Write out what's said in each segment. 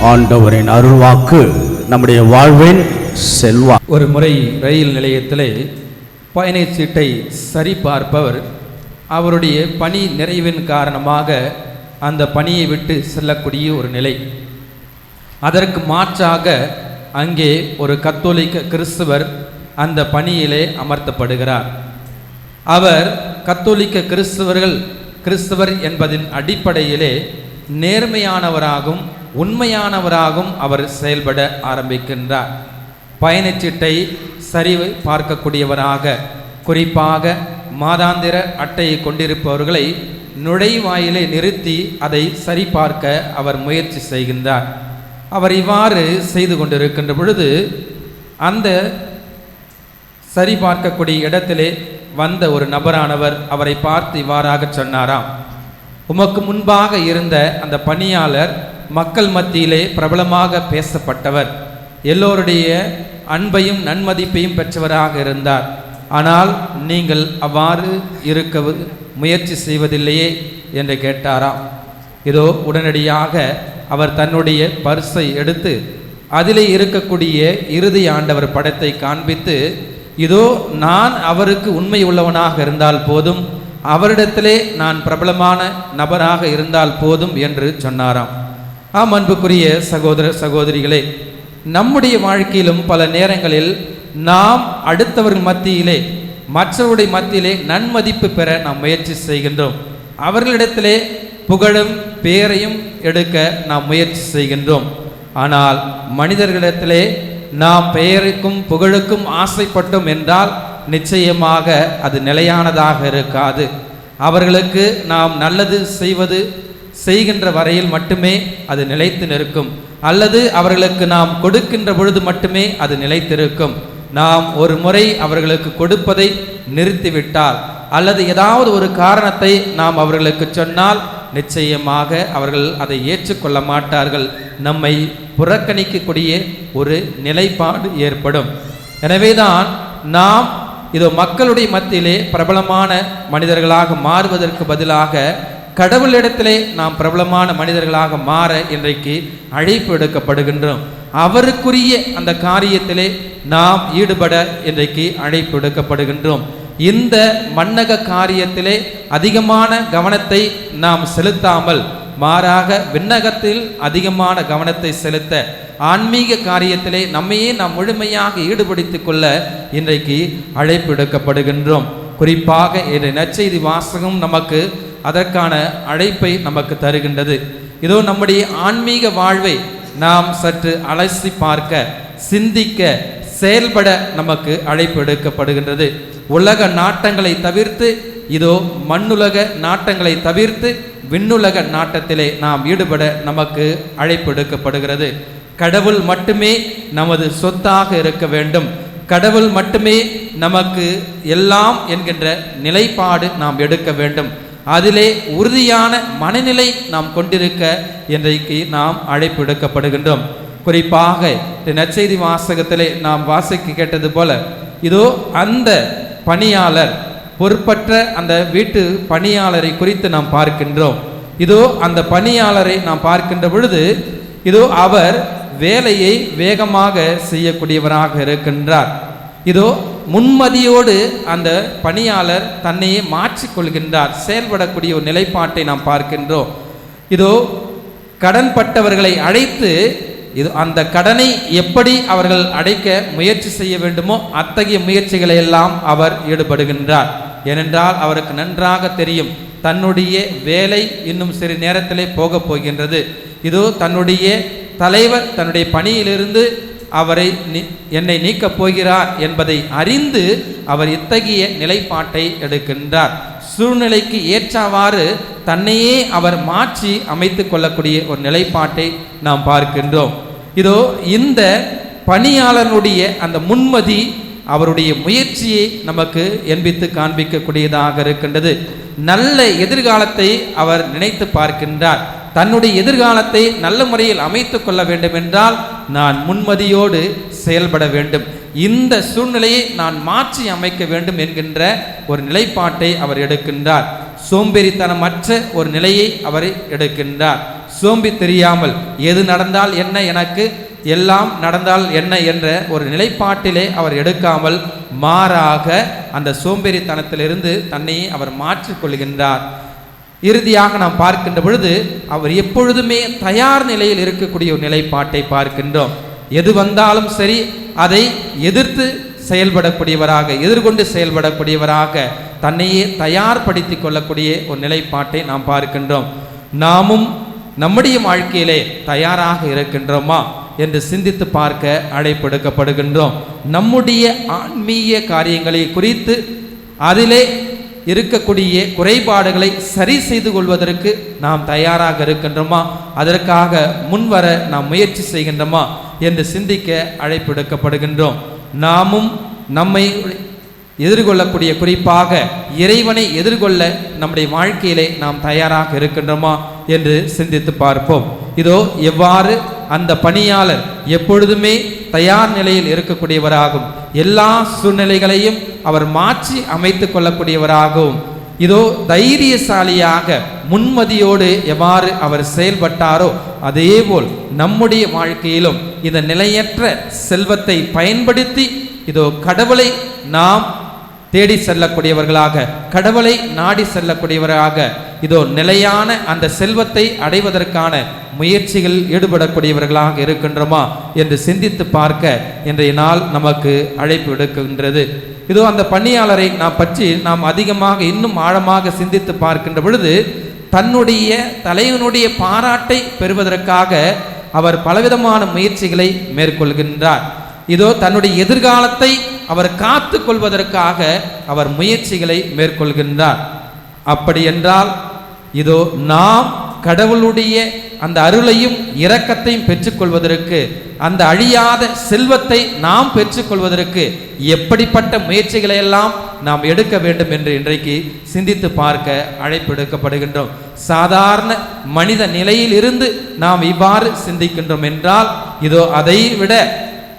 ஆண்டவரின் அருள்வாக்கு நம்முடைய வாழ்வின் செல்வா. ஒரு முறை ரயில் நிலையத்திலே பயண சீட்டை சரிபார்ப்பவர் அவருடைய பணி நிறைவின் காரணமாக அந்த பணியை விட்டு செல்லக்கூடிய ஒரு நிலை. அதற்கு மாற்றாக அங்கே ஒரு கத்தோலிக்க கிறிஸ்துவர் அந்த பணியிலே அமர்த்தப்படுகிறார். அவர் கத்தோலிக்க கிறிஸ்தவர்கள் கிறிஸ்தவர் என்பதின் அடிப்படையிலே நேர்மையானவராகவும் உண்மையானவராகவும் அவர் செயல்பட ஆரம்பிக்கின்றார். பயணச்சீட்டை சரி பார்க்கக்கூடியவராக குறிப்பாக மாதாந்திர அட்டையை கொண்டிருப்பவர்களை நுழைவாயிலை நிறுத்தி அதை சரிபார்க்க அவர் முயற்சி செய்கின்றார். அவர் இவ்வாறு செய்து கொண்டிருக்கின்ற பொழுது அந்த சரிபார்க்கக்கூடிய இடத்திலே வந்த ஒரு நபரானவர் அவரை பார்த்து இவ்வாறாக சொன்னாராம். உமக்கு முன்பாக இருந்த அந்த பணியாளர் மக்கள் மத்தியிலே பிரபலமாக பேசப்பட்டவர். எல்லோருடைய அன்பையும் நன்மதிப்பையும் பெற்றவராக இருந்தார். ஆனால் நீங்கள் அவ்வாறு இருக்க முயற்சி செய்வதில்லையே என்று கேட்டாராம். இதோ உடனடியாக அவர் தன்னுடைய பர்ஸை எடுத்து அதிலே இருக்கக்கூடிய இறுதி ஆண்டவர் படத்தை காண்பித்து இதோ நான் அவருக்கு உண்மை உள்ளவனாக இருந்தால் போதும் அவரிடத்திலே நான் பிரபலமான நபராக இருந்தால் போதும் என்று சொன்னாராம். ஆம் அன்புக்குரிய சகோதர சகோதரிகளே நம்முடைய வாழ்க்கையிலும் பல நேரங்களில் நாம் அடுத்தவர்கள் மத்தியிலே மற்றவருடைய மத்தியிலே நன்மதிப்பு பெற நாம் முயற்சி செய்கின்றோம். அவர்களிடத்திலே புகழும் பேரையும் எடுக்க நாம் முயற்சி செய்கின்றோம். ஆனால் மனிதர்களிடத்திலே நாம் பெயருக்கும் புகழுக்கும் ஆசைப்பட்டோம் என்றால் நிச்சயமாக அது நிலையானதாக இருக்காது. அவர்களுக்கு நாம் நல்லது செய்வது செய்கின்ற வரையில் மட்டுமே அது நிலைத்து நிற்கும். அல்லது அவர்களுக்கு நாம் கொடுக்கின்ற பொழுது மட்டுமே அது நிலைத்திருக்கும். நாம் ஒரு முறை அவர்களுக்கு கொடுப்பதை நிறுத்திவிட்டால் அல்லது ஏதாவது ஒரு காரணத்தை நாம் அவர்களுக்கு சொன்னால் நிச்சயமாக அவர்கள் அதை ஏற்றுக்கொள்ள மாட்டார்கள். நம்மை புறக்கணிக்கக்கூடிய ஒரு நிலைப்பாடு ஏற்படும். எனவேதான் நாம் இதோ மக்களுடைய மத்தியிலே பிரபலமான மனிதர்களாக மாறுவதற்கு பதிலாக கடவுளிடத்திலே நாம் பிரபலமான மனிதர்களாக மாற இன்றைக்கு அழைப்பு எடுக்கப்படுகின்றோம். அவருக்குரிய அந்த காரியத்திலே நாம் ஈடுபட இன்றைக்கு அழைப்பு எடுக்கப்படுகின்றோம். இந்த மன்னக காரியத்திலே அதிகமான கவனத்தை நாம் செலுத்தாமல் மாறாக விண்ணகத்தில் அதிகமான கவனத்தை செலுத்த ஆன்மீக காரியத்திலே நம்மையே நாம் முழுமையாக ஈடுபடுத்திக் கொள்ள இன்றைக்கு அழைப்பு எடுக்கப்படுகின்றோம். குறிப்பாக இன்றைய நற்செய்தி வாசகம் நமக்கு அதற்கான அழைப்பை நமக்கு தருகின்றது. இதோ நம்முடைய ஆன்மீக வாழ்வை நாம் சற்று அலசி பார்க்க சிந்திக்க செயல்பட நமக்கு அழைப்பு எடுக்கப்படுகின்றது. உலக நாட்டங்களை தவிர்த்து இதோ மண்ணுலக நாட்டங்களை தவிர்த்து விண்ணுலக நாட்டத்திலே நாம் ஈடுபட நமக்கு அழைப்பு எடுக்கப்படுகிறது. கடவுள் மட்டுமே நமது சொத்தாக இருக்க வேண்டும். கடவுள் மட்டுமே நமக்கு எல்லாம் என்கின்ற நிலைப்பாடு நாம் எடுக்க வேண்டும். அதிலே உறுதியான மனநிலை நாம் கொண்டிருக்க இன்றைக்கு நாம் அழைப்பு எடுக்கப்படுகின்றோம் குறிப்பாக நற்செய்தி வாசகத்திலே நாம் வாசிக்க கேட்டது போல இதோ அந்த பணியாளர் பொறுப்பற்ற அந்த வீட்டு பணியாளரை குறித்து நாம் பார்க்கின்றோம். இதோ அந்த பணியாளரை நாம் பார்க்கின்ற பொழுது இதோ அவர் வேலையை வேகமாக செய்யக்கூடியவராக இருக்கின்றார். இதோ முன்மதியோடு அந்த பணியாளர் தன்னையே மாற்றிக்கொள்கின்றார். செயல்படக்கூடிய ஒரு நிலைப்பாட்டை நாம் பார்க்கின்றோம். இதோ கடன்பட்டவர்களை அழைத்து இது அந்த கடனை எப்படி அவர்கள் அடைக்க முயற்சி செய்ய வேண்டுமோ அத்தகைய முயற்சிகளை எல்லாம் அவர் ஈடுபடுகின்றார். ஏனென்றால் அவருக்கு நன்றாக தெரியும் தன்னுடைய வேலை இன்னும் சிறு நேரத்திலே போகப் போகின்றது. இதோ தன்னுடைய தலைவர் தன்னுடைய பணியிலிருந்து அவரை நீ- என்னை நீக்கப் போகிறார் என்பதை அறிந்து அவர் இத்தகைய நிலைப்பாட்டை எடுக்கின்றார். சூழ்நிலைக்கு ஏற்றவாறு தன்னையே அவர் மாற்றி அமைத்து கொள்ளக்கூடிய ஒரு நிலைப்பாட்டை நாம் பார்க்கின்றோம். இதோ இந்த பணியாளனுடைய அந்த முன்மதி அவருடைய முயற்சியை நமக்கு என்பித்து காண்பிக்கக்கூடியதாக இருக்கின்றது. நல்ல எதிர்காலத்தை அவர் நினைத்து பார்க்கின்றார். தன்னுடைய எதிர்காலத்தை நல்ல முறையில் அமைத்து கொள்ள வேண்டும் என்றால் நான் முன்மதியோடு செயல்பட வேண்டும். இந்த சூழ்நிலையை நான் மாற்றி அமைக்க வேண்டும் என்கின்ற ஒரு நிலைப்பாட்டை அவர் எடுக்கின்றார். சோம்பேறித்தனமற்ற ஒரு நிலையை அவர் எடுக்கின்றார். சோம்பி தெரியாமல் எது நடந்தால் என்ன எனக்கு எல்லாம் நடந்தால் என்ன என்ற ஒரு நிலைப்பாட்டிலே அவர் எடுக்காமல் மாறாக அந்த சோம்பேறித்தனத்திலிருந்து தன்னையே அவர் மாற்றிக்கொள்கின்றார் இறுதியாக நாம் பார்க்கின்ற பொழுது அவர் எப்பொழுதுமே தயார் நிலையில் இருக்கக்கூடிய ஒரு நிலைப்பாட்டை பார்க்கின்றோம். எது வந்தாலும் சரி அதை எதிர்த்து செயல்படக்கூடியவராக எதிர்கொண்டு செயல்படக்கூடியவராக தன்னையே தயார்படுத்தி கொள்ளக்கூடிய ஒரு நிலைப்பாட்டை நாம் பார்க்கின்றோம். நாமும் நம்முடைய வாழ்க்கையிலே தயாராக இருக்கின்றோமா என்று சிந்தித்து பார்க்க அழைப்பெடுக்கப்படுகின்றோம். நம்முடைய ஆன்மீக காரியங்களை குறித்து அதிலே இருக்கக்கூடிய குறைபாடுகளை சரி செய்து கொள்வதற்கு நாம் தயாராக இருக்கின்றோமா? அதற்காக முன்வர நாம் முயற்சி செய்கின்றோமா? என்று சிந்திக்க அழைப்பெடுக்கப்படுகின்றோம். நாமும் நம்மை எதிர்கொள்ளக்கூடிய குறிப்பாக இறைவனை எதிர்கொள்ள நம்முடைய வாழ்க்கையிலே நாம் தயாராக இருக்கின்றோமா? என்று சிந்தித்து பார்ப்போம். இதோ எவ்வாறு அந்த பணியாளர் எப்பொழுதுமே தயார் நிலையில் இருக்கக்கூடியவராகும். எல்லா சூழ்நிலைகளையும் அவர் மாற்றி அமைத்து கொள்ளக்கூடியவராகவும் இதோ தைரியசாலியாக முன்மதியோடு எவ்வாறு அவர் செயல்பட்டாரோ அதேபோல் நம்முடைய வாழ்க்கையிலும் இந்த நிலையற்ற செல்வத்தை பயன்படுத்தி இதோ கடவுளை நாம் தேடி செல்லக்கூடியவர்களாக கடவுளை நாடி செல்லக்கூடியவராக இதோ நிலையான அந்த செல்வத்தை அடைவதற்கான முயற்சிகள் ஈடுபடக்கூடியவர்களாக இருக்கின்றோமா என்று சிந்தித்து பார்க்க இன்றைய நாள் நமக்கு அழைப்பு விடுக்கின்றது. இதோ அந்த பணியாளரை நாம் பற்றி நாம் அதிகமாக இன்னும் ஆழமாக சிந்தித்து பார்க்கின்ற பொழுது தன்னுடைய தலைவனுடைய பாராட்டை பெறுவதற்காக அவர் பலவிதமான முயற்சிகளை மேற்கொள்கின்றார். இதோ தன்னுடைய எதிர்காலத்தை அவர் காத்து கொள்வதற்காக அவர் முயற்சிகளை மேற்கொள்கின்றார். அப்படி என்றால் இதோ நாம் கடவுளுடைய அந்த அருளையும் இரக்கத்தையும் பெற்றுக்கொள்வதற்கு அந்த அழியாத செல்வத்தை நாம் பெற்றுக்கொள்வதற்கு எப்படிப்பட்ட முயற்சிகளை எல்லாம் நாம் எடுக்க வேண்டும் என்று இன்றைக்கு சிந்தித்து பார்க்க அழைப்பு எடுக்கப்படுகின்றோம். சாதாரண மனித நிலையில் இருந்து நாம் இவ்வாறு சிந்திக்கின்றோம் என்றால் இதோ அதை விட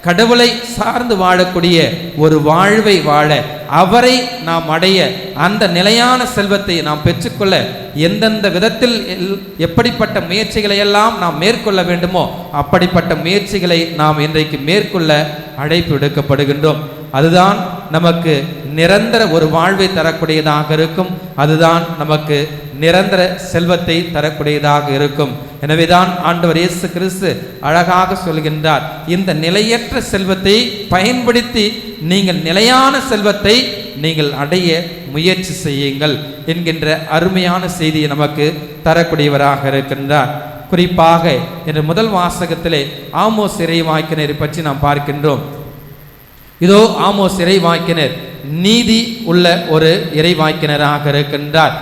கடவுளை சார்ந்து வாழக்கூடிய ஒரு வாழ்வை வாழ அவரை நாம் அடைய அந்த நிலையான செல்வத்தை நாம் பெற்றுக்கொள்ள எந்தெந்த விதத்தில் எல்- எப்படிப்பட்ட முயற்சிகளை எல்லாம் நாம் மேற்கொள்ள வேண்டுமோ அப்படிப்பட்ட முயற்சிகளை நாம் இன்றைக்கு மேற்கொள்ள அழைப்பு விடுக்கப்படுகின்றோம். அதுதான் நமக்கு நிரந்தர ஒரு வாழ்வை தரக்கூடியதாக இருக்கும். அதுதான் நமக்கு நிரந்தர செல்வத்தை தரக்கூடியதாக இருக்கும். எனவேதான் ஆண்டவர் இயேசு கிறிஸ்து அழகாக சொல்கின்றார் இந்த நிலையற்ற செல்வத்தை பயன்படுத்தி நீங்கள் நிலையான செல்வத்தை நீங்கள் அடைய முயற்சி செய்யுங்கள் என்கின்ற அருமையான செய்தியை நமக்கு தரக்கூடியவராக இருக்கின்றார். குறிப்பாக இந்த முதல் வாசகத்திலே ஆமோஸ் வாய்க்கினரை பற்றி நாம் பார்க்கின்றோம். இதோ ஆமோஸ் இறைவாக்கினர் நீதி உள்ள ஒரு இறைவாக்கினராக இருக்கின்றார்.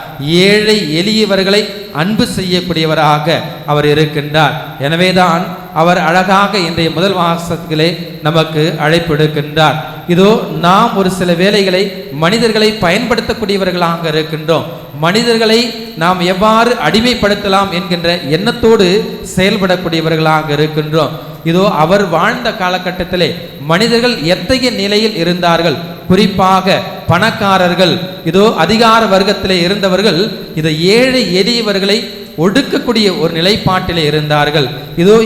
ஏழை எளியவர்களை அன்பு செய்யக்கூடியவராக அவர் இருக்கின்றார். எனவேதான் அவர் அழகாக இன்றைய முதல் மாசத்திலே நமக்கு அழைப்பு எடுக்கின்றார் இதோ நாம் ஒரு சில வேலைகளை மனிதர்களை பயன்படுத்தக்கூடியவர்களாக இருக்கின்றோம். மனிதர்களை நாம் எவ்வாறு அடிமைப்படுத்தலாம் என்கின்ற எண்ணத்தோடு செயல்படக்கூடியவர்களாக இருக்கின்றோம். இதோ அவர் வாழ்ந்த காலகட்டத்திலே மனிதர்கள் எத்தகைய நிலையில் இருந்தார்கள்? குறிப்பாக பணக்காரர்கள் இதோ அதிகார வர்க்கத்திலே இருந்தவர்கள் இதை ஏழை எளியவர்களை ஒடுக்கக்கூடிய ஒரு நிலைப்பாட்டிலே இருந்தார்கள். இதோ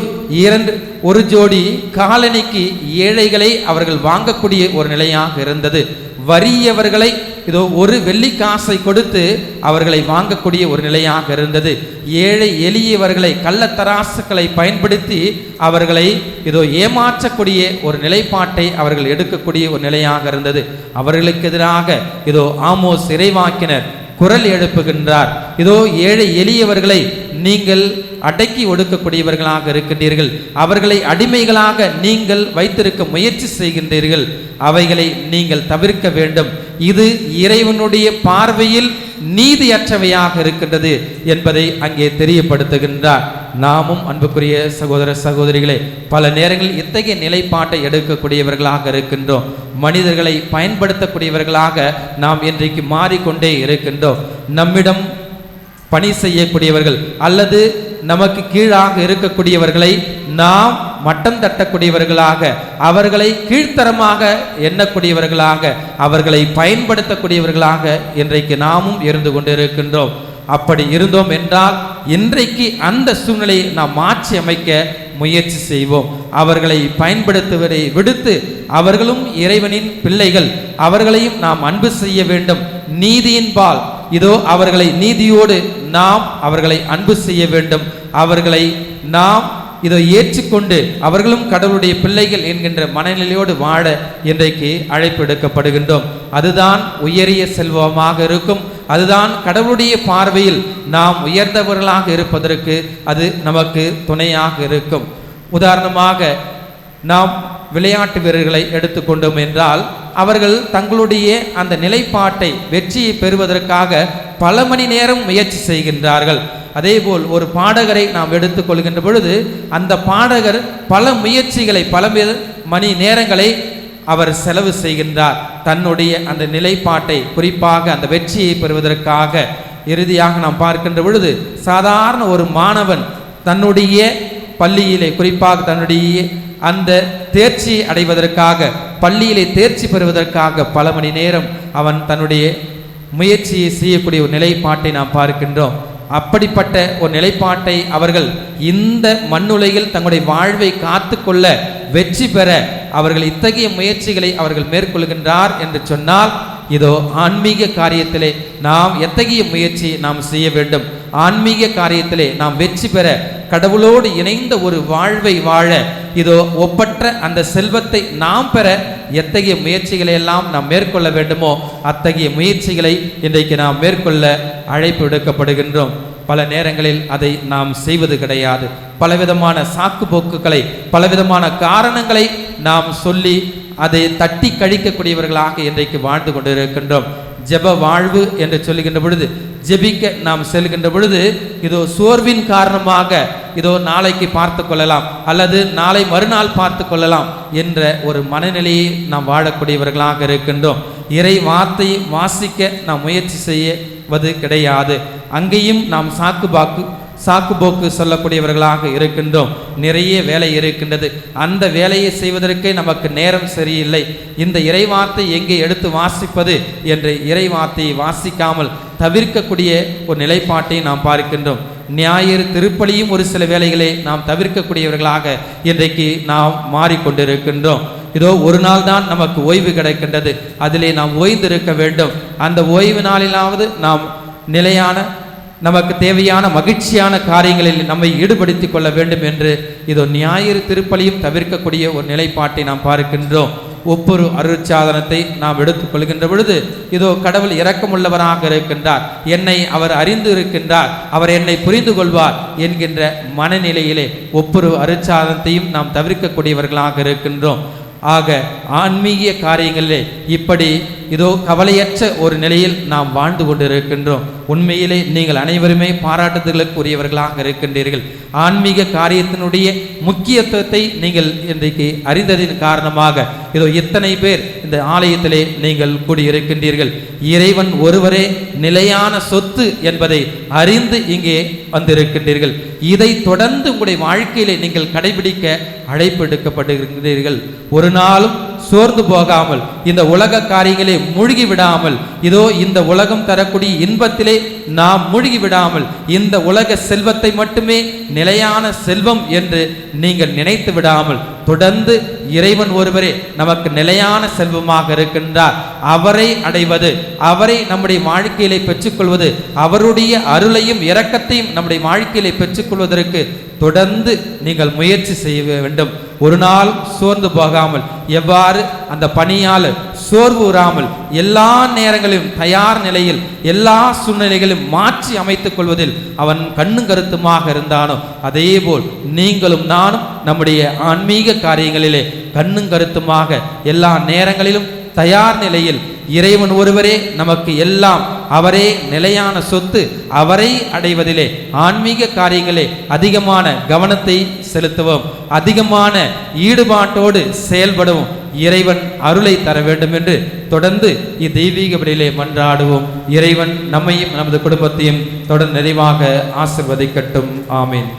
இரண்டு ஒரு ஜோடி காலனிக்கு ஏழைகளை அவர்கள் வாங்கக்கூடிய ஒரு நிலையாக இருந்தது. வறியவர்களை இதோ ஒரு வெள்ளி காசை கொடுத்து அவர்களை வாங்கக்கூடிய ஒரு நிலையாக இருந்தது. ஏழை எளியவர்களை கள்ளத்தராசுகளை பயன்படுத்தி அவர்களை இதோ ஏமாற்றக்கூடிய ஒரு நிலைப்பாட்டை அவர்கள் எடுக்கக்கூடிய ஒரு நிலையாக இருந்தது. அவர்களுக்கு எதிராக இதோ ஆமோஸ் இறைவாக்கினர் குரல் எழுப்புகின்றார். இதோ ஏழை எளியவர்களை நீங்கள் அடக்கி ஒடுக்கக்கூடியவர்களாக இருக்கின்றீர்கள். அவர்களை அடிமைகளாக நீங்கள் வைத்திருக்க முயற்சி செய்கின்றீர்கள். அவைகளை நீங்கள் தவிர்க்க வேண்டும். இது இறைவனுடைய பார்வையில் நீதியற்றவையாக இருக்கின்றது என்பதை அங்கே தெரியப்படுத்துகின்றார். நாமும் அன்புக்குரிய சகோதர சகோதரிகளே பல நேரங்களில் இத்தகைய நிலைப்பாட்டை எடுக்கக்கூடியவர்களாக இருக்கின்றோம். மனிதர்களை பயன்படுத்தக்கூடியவர்களாக நாம் இன்றைக்கு மாறிக்கொண்டே இருக்கின்றோம். நம்மிடம் பணி செய்யக்கூடியவர்கள் அல்லது நமக்கு கீழாக இருக்கக்கூடியவர்களை நாம் மட்டம் தட்டக்கூடியவர்களாக அவர்களை கீழ்த்தரமாக எண்ணக்கூடியவர்களாக அவர்களை பயன்படுத்தக்கூடியவர்களாக இன்றைக்கு நாமும் இருந்து கொண்டிருக்கின்றோம். அப்படி இருந்தோம் என்றால் இன்றைக்கு அந்த சூழ்நிலையை நாம் மாற்றி அமைக்க முயற்சி செய்வோம். அவர்களை பயன்படுத்துவதை விடுத்து அவர்களும் இறைவனின் பிள்ளைகள் அவர்களையும் நாம் அன்பு செய்ய வேண்டும். நீதியின்பால் இதோ அவர்களை நீதியோடு நாம் அவர்களை அன்பு செய்ய வேண்டும். அவர்களை நாம் இதை ஏற்றுக்கொண்டு அவர்களும் கடவுளுடைய பிள்ளைகள் என்கின்ற மனநிலையோடு வாழ இன்றைக்கு அழைப்பு எடுக்கப்படுகின்றோம். அதுதான் உயரிய செல்வமாக இருக்கும். அதுதான் கடவுளுடைய பார்வையில் நாம் உயர்ந்தவர்களாக இருப்பதற்கு அது நமக்கு துணையாக இருக்கும். உதாரணமாக நாம் விளையாட்டு வீரர்களை எடுத்துக்கொண்டோம் என்றால் அவர்கள் தங்களுடைய அந்த நிலைப்பாட்டை வெற்றியை பெறுவதற்காக பல மணி நேரம் முயற்சி செய்கின்றார்கள். அதேபோல் ஒரு பாடகரை நாம் எடுத்துக்கொள்கின்ற பொழுது அந்த பாடகர் பல முயற்சிகளை பல மணி நேரங்களை அவர் செலவு செய்கின்றார். தன்னுடைய அந்த நிலைப்பாட்டை குறிப்பாக அந்த வெற்றியை பெறுவதற்காக. இறுதியாக நாம் பார்க்கின்ற பொழுது சாதாரண ஒரு மாணவன் தன்னுடைய பள்ளியிலே குறிப்பாக தன்னுடைய அந்த தேர்ச்சி அடைவதற்காக பள்ளியிலே தேர்ச்சி பெறுவதற்காக பல மணி நேரம் அவன் தன்னுடைய முயற்சியை செய்யக்கூடிய ஒரு நிலைப்பாட்டை நாம் பார்க்கின்றோம். அப்படிப்பட்ட ஒரு நிலைப்பாட்டை அவர்கள் இந்த மண்ணுலையில் தங்களுடைய வாழ்வை காத்துக்கொள்ள வெற்றி பெற அவர்கள் இத்தகைய முயற்சிகளை அவர்கள் மேற்கொள்கின்றார் என்று சொன்னால் இதோ ஆன்மீக காரியத்திலே நாம் எத்தகைய முயற்சி நாம் செய்ய வேண்டும்? ஆன்மீக காரியத்திலே நாம் வெற்றி பெற கடவுளோடு இணைந்த ஒரு வாழ்வை வாழ இதோ ஒப்பற்ற அந்த செல்வத்தை நாம் பெற எத்தகைய முயற்சிகளை எல்லாம் நாம் மேற்கொள்ள வேண்டுமோ அத்தகைய முயற்சிகளை இன்றைக்கு நாம் மேற்கொள்ள அழைப்பு விடுக்கப்படுகின்றோம். பல நேரங்களில் அதை நாம் செய்வது கிடையாது. பலவிதமான சாக்கு போக்குகளை பலவிதமான காரணங்களை நாம் சொல்லி அதை தட்டி கழிக்கக்கூடியவர்களாக இன்றைக்கு வாழ்ந்து கொண்டிருக்கின்றோம். ஜெப வாழ்வு என்று சொல்லுகின்ற பொழுது ஜெபிக்க நாம் செல்கின்ற பொழுது இதோ சோர்வின் காரணமாக இதோ நாளைக்கு பார்த்து கொள்ளலாம் அல்லது நாளை மறுநாள் பார்த்து கொள்ளலாம் என்ற ஒரு மனநிலையை நாம் வாழக்கூடியவர்களாக இருக்கின்றோம். இறை வார்த்தையை வாசிக்க நாம் முயற்சி செய்வது கிடையாது. அங்கேயும் நாம் சாக்கு பாக்கு சாக்கு போக்கு சொல்லக்கூடியவர்களாக இருக்கின்றோம். நிறைய வேலை இருக்கின்றது. அந்த வேலையை செய்வதற்கே நமக்கு நேரம் சரியில்லை. இந்த இறைவார்த்தை எங்கே எடுத்து வாசிப்பது என்று இறைவார்த்தையை வாசிக்காமல் தவிர்க்கக்கூடிய ஒரு நிலைப்பாட்டை நாம் பார்க்கின்றோம். ஞாயிறு திருப்பலியும் ஒரு சில வேலைகளை நாம் தவிர்க்கக்கூடியவர்களாக இன்றைக்கு நாம் மாறிக்கொண்டிருக்கின்றோம். இதோ ஒரு நாள் தான் நமக்கு ஓய்வு கிடைக்கின்றது. அதிலே நாம் ஓய்ந்திருக்க வேண்டும். அந்த ஓய்வு நாளிலாவது நாம் நிலையான நமக்கு தேவையான மகிழ்ச்சியான காரியங்களில் நம்மை ஈடுபடுத்திக் கொள்ள வேண்டும் என்று இதோ ஞாயிறு திருப்பலியும் தவிர்க்கக்கூடிய ஒரு நிலைப்பாட்டை நாம் பார்க்கின்றோம். ஒவ்வொரு அருட்சாதனத்தை நாம் எடுத்துக்கொள்கின்ற பொழுது இதோ கடவுள் இரக்கமுள்ளவராக இருக்கின்றார் என்னை அவர் அறிந்து இருக்கின்றார் அவர் என்னை புரிந்து கொள்வார் என்கின்ற மனநிலையிலே ஒவ்வொரு அருட்சாதனத்தையும் நாம் தவிர்க்கக்கூடியவர்களாக இருக்கின்றோம். ஆக ஆன்மீக காரியங்களிலே இப்படி இதோ கவலையற்ற ஒரு நிலையில் நாம் வாழ்ந்து கொண்டிருக்கின்றோம். உண்மையிலே நீங்கள் அனைவருமே பாராட்டுதலுக்கு உரியவர்களாக இருக்கின்றீர்கள். ஆன்மீக காரியத்தினுடைய முக்கியத்துவத்தை நீங்கள் இன்றைக்கு அறிந்ததின் காரணமாக இதோ இத்தனை பேர் இந்த ஆலயத்திலே நீங்கள் கூடியிருக்கின்றீர்கள். இறைவன் ஒருவரே நிலையான சொத்து என்பதை அறிந்து இங்கே வந்திருக்கின்றீர்கள். இதை தொடர்ந்து உங்களுடைய வாழ்க்கையிலே நீங்கள் கடைபிடிக்க அழைப்பு எடுக்கப்படுகின்றீர்கள் ஒரு நாளும் சோர்ந்து போகாமல் இந்த உலக காரியங்களே மூழ்கி விடாமல் இதோ இந்த உலகம் தரக்கூடிய இன்பத்திலே நாம் மூழ்கி விடாமல் இந்த உலக செல்வத்தை மட்டுமே நிலையான செல்வம் என்று நீங்கள் நினைத்து விடாமல் தொடர்ந்து இறைவன் ஒருவரே நமக்கு நிலையான செல்வமாக இருக்கின்றார். அவரை அடைவது அவரை நம்முடைய வாழ்க்கையிலே பெற்றுக்கொள்வது அவருடைய அருளையும் இரக்கத்தையும் நம்முடைய வாழ்க்கையிலே பெற்றுக்கொள்வதற்கு தொடர்ந்து நீங்கள் முயற்சி செய்ய வேண்டும். ஒரு நாள் சோர்ந்து போகாமல் எவ்வாறு அந்த பணியாளர் சோர்வு உறாமல் எல்லா நேரங்களிலும் தயார் நிலையில் எல்லா சூழ்நிலைகளையும் மாற்றி அமைத்துக் கொள்வதில் அவன் கண்ணும் கருத்துமாக இருந்தானோ அதேபோல் நீங்களும் நானும் நம்முடைய ஆன்மீக காரியங்களிலே கண்ணும் கருத்துமாக எல்லா நேரங்களிலும் தயார் நிலையில் இறைவன் ஒருவரே நமக்கு எல்லாம் அவரே நிலையான சொத்து அவரை அடைவதிலே ஆன்மீக காரியங்களே அதிகமான கவனத்தை செலுத்துவோம். அதிகமான ஈடுபாட்டோடு செயல்படவும். இறைவன் அருளை தர வேண்டும் என்று தொடர்ந்து இத்தெய்வீக வழியிலே மன்றாடுவோம். இறைவன் நம்மையும் நமது குடும்பத்தையும் தொடர் நிறைவாக ஆசிர்வதிக்கட்டும். ஆமீன்.